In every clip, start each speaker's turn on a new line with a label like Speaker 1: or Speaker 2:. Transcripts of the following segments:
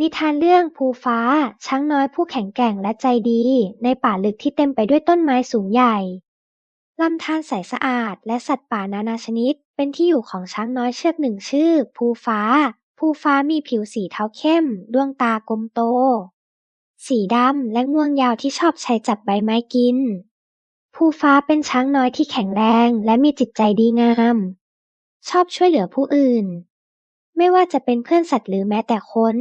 Speaker 1: นิทานเรื่องภูฟ้า ช้างน้อยผู้แข็งแกร่งและใจดี ในป่าลึกที่เต็มไปด้วยต้นไม้สูงใหญ่ ลำธารใสสะอาด และสัตว์ป่านานาชนิด เป็นที่อยู่ของช้างน้อยเชือกหนึ่งชื่อ ภูฟ้า ภูฟ้ามีผิวสีเทาเข้ม ดวงตากลมโต สีดำและงวงยาวที่ชอบใช้จับใบไม้กิน ภูฟ้าเป็นช้างน้อยที่แข็งแรงและมีจิตใจดีงาม ชอบช่วยเหลือผู้อื่น ไม่ว่าจะเป็นเพื่อนสัตว์หรือแม้แต่คน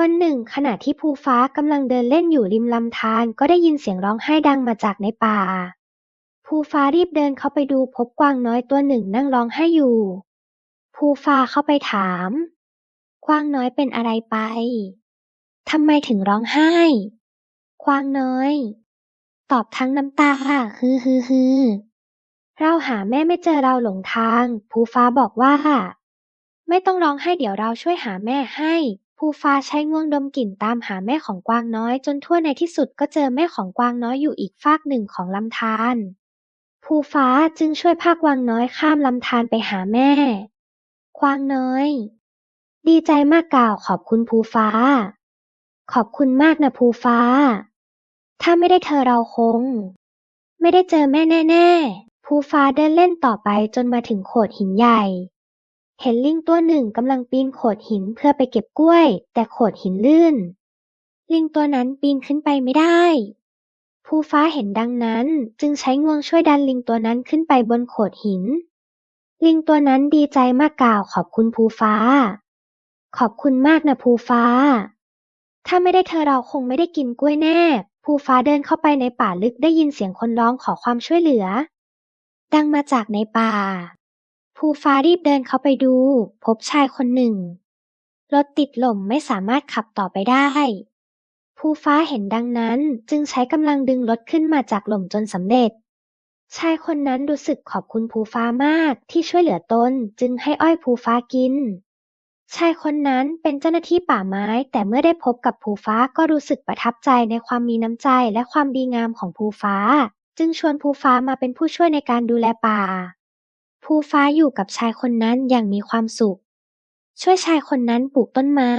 Speaker 1: วันหนึ่ง ขณะที่ภูฟ้ากำลังเดินเล่นอยู่ริมลำธารก็ได้ยินเสียงร้องไห้ดังมาจากในป่า ภูฟ้ารีบเดินเข้าไปดูพบกวางน้อยตัวหนึ่งนั่งร้องไห้อยู่ ภูฟ้าเข้าไปถาม กวางน้อยเป็นอะไรไปทำไมถึงร้องไห้ กวางน้อย ตอบทั้งน้ำตาฮือฮือฮือเราหาแม่ไม่เจอเราหลงทาง ภูฟ้าบอกว่า ไม่ต้องร้องไห้เดี๋ยวเราช่วยหาแม่ให้ ภูฟ้าใช้งวงดมกลิ่นตามหาแม่ของกวางน้อยจนทั่วในที่สุดก็เจอแม่ของกวางน้อยอยู่อีกฟากหนึ่งของลำธารภูฟ้าจึงช่วยพากวางน้อยข้ามลำธารไปหาแม่ กวางน้อย ดีใจมากกล่าวขอบคุณภูฟ้า ขอบคุณมากนะภูฟ้า ถ้าไม่ได้เธอเราคง ไม่ได้เจอแม่แน่ ๆภูฟ้าเดินเล่นต่อไปจนมาถึงโขดหินใหญ่ เห็นลิงตัวหนึ่งกำลังปีนโขดหินเพื่อไปเก็บกล้วย แต่โขดหินลื่น ลิงตัวนั้นปีนขึ้นไปไม่ได้ ภูฟ้าเห็นดังนั้นจึงใช้งวงช่วยดันลิงตัวนั้นขึ้นไปบนโขดหิน ลิงตัวนั้นดีใจมากกล่าวขอบคุณภูฟ้า ขอบคุณมากนะภูฟ้า ถ้าไม่ได้เธอเราคงไม่ได้กินกล้วยแน่ ภูฟ้าเดินเข้าไปในป่าลึกได้ยินเสียงคนร้องขอความช่วยเหลือ ดังมาจากในป่า ภูฟ้ารีบเดินเข้าไปดู พบชายคนหนึ่ง รถติดลมไม่สามารถขับต่อไปได้ภูฟ้าเห็นดังนั้นจึงใช้กำลังดึงรถขึ้นมาจากหล่มจนสำเร็จ ชายคนนั้นรู้สึกขอบคุณภูฟ้ามากที่ช่วยเหลือตนจึงให้อ้อยภูฟ้ากิน ชายคนนั้นเป็นเจ้าหน้าที่ป่าไม้ แต่เมื่อได้พบกับภูฟ้าก็รู้สึกประทับใจในความมีน้ำใจและความดีงามของภูฟ้า จึงชวนภูฟ้ามาเป็นผู้ช่วยในการดูแลป่า ภูฟ้าอยู่กับชายคนนั้นอย่างมีความสุข ช่วยชายคนนั้นปลูกต้นไม้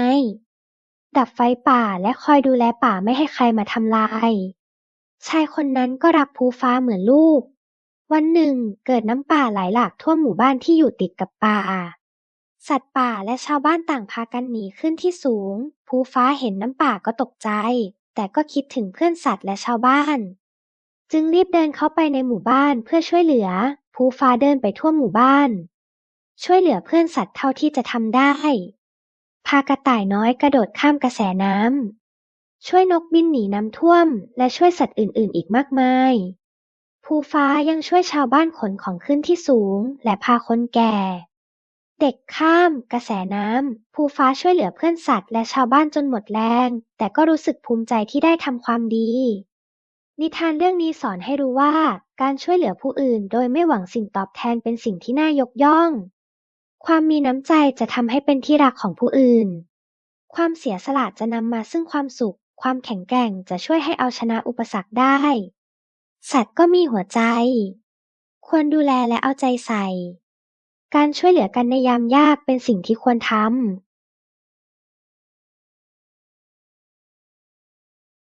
Speaker 1: ดับไฟป่าและคอยดูแลป่าไม่ให้ใครมาทำลาย ชายคนนั้นก็รักภูฟ้าเหมือนลูก วันหนึ่งเกิดน้ำป่าไหลหลากทั่วหมู่บ้านที่อยู่ติดกับป่า สัตว์ป่าและชาวบ้านต่างพากันหนีขึ้นที่สูง ภูฟ้าเห็นน้ำป่าก็ตกใจ แต่ก็คิดถึงเพื่อนสัตว์และชาวบ้าน จึงรีบเดินเข้าไปในหมู่บ้านเพื่อช่วยเหลือ ภูฟ้าเดินไปทั่วหมู่บ้าน ช่วยเหลือเพื่อนสัตว์เท่าที่จะทำได้ พากระต่ายน้อยกระโดดข้ามกระแสน้ำ ช่วยนกบินหนีน้ำท่วม และช่วยสัตว์อื่นๆ อีกมากมาย ภูฟ้ายังช่วยชาวบ้านขนของขึ้นที่สูง และพาคนแก่ เด็กข้าม กระแสน้ำ ภูฟ้าช่วยเหลือเพื่อนสัตว์และชาวบ้านจนหมดแรง แต่ก็รู้สึกภูมิใจที่ได้ทำความดี นิทานเรื่องนี้สอนให้รู้ว่า การช่วยเหลือผู้อื่นโดยไม่หวังสิ่งตอบแทนเป็นสิ่งที่น่ายกย่อง ความมีน้ำใจจะทำให้เป็นที่รักของผู้อื่น ความเสียสละจะนำมาซึ่งความสุข ความแข็งแกร่งจะช่วยให้เอาชนะอุปสรรคได้ สัตว์ก็มีหัวใจ ควรดูแลและเอาใจใส่ การช่วยเหลือกันในยามยากเป็นสิ่งที่ควรทำ